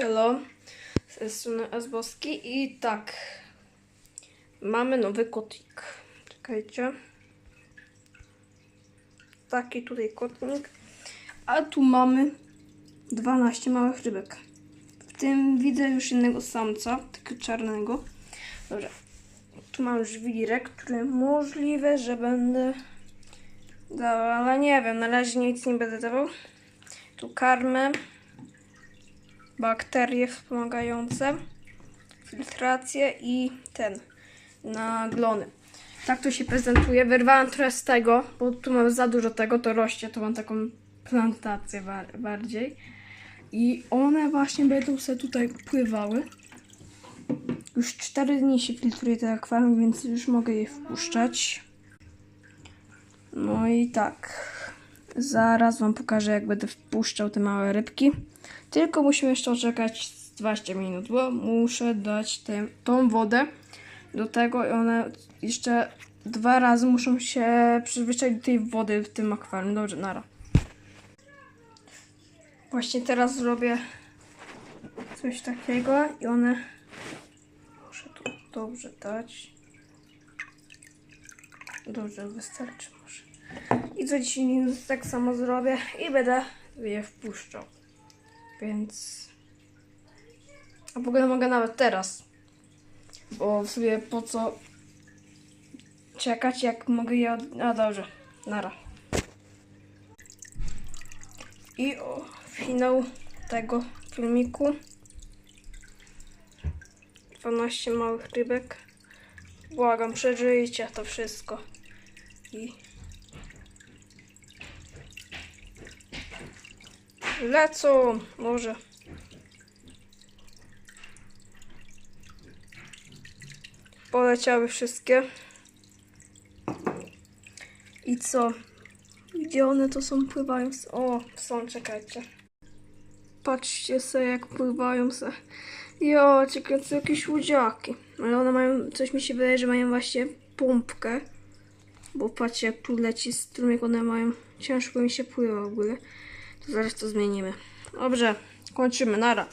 Elo, z tej strony Azboski i tak, mamy nowy kotlik. Czekajcie. Taki tutaj kotlik. A tu mamy 12 małych rybek. W tym widzę już innego samca, takiego czarnego. Dobra. Tu mam już wirek, który możliwe, że będę dał, ale nie wiem, na razie nic nie będę dawał. Tu karmę bakterie wspomagające, filtrację i ten, na glony. Tak to się prezentuje. Wyrwałam trochę z tego, bo tu mam za dużo tego, to rośnie, to mam taką plantację ba- bardziej. I one właśnie będą sobie tutaj pływały. Już 4 dni się filtruje te akwarium, więc już mogę je wpuszczać. No i tak. Zaraz wam pokażę, jak będę wpuszczał te małe rybki. Tylko musimy jeszcze czekać z 20 minut, bo muszę dać tę tą wodę do tego i one jeszcze dwa razy muszą się przyzwyczaić do tej wody w tym akwarium. Dobrze, nara. Właśnie teraz zrobię coś takiego i one muszę tu dobrze dać. Dobrze, wystarczy może. I co 10 minut tak samo zrobię i będę je wpuszczał. Więc. A ogóle mogę nawet teraz. Bo w sobie po co czekać, jak mogę je. Od... A dobrze, nara. I o, finał tego filmiku. 12 małych rybek. Błagam, przeżyjcie to wszystko. I lecą, może. Poleciały wszystkie. I co? Gdzie one to są pływają? O, są, czekajcie. Patrzcie sobie, jak pływają se. Jo, ciekawe, to jakieś łodziaki. Ale one mają, coś mi się wydaje, że mają właśnie pompkę. Bo patrzcie, jak tu leci strumyk, one mają, ciężko mi się pływa w ogóle. Zaraz to zmienimy. Dobrze, kończymy, nara.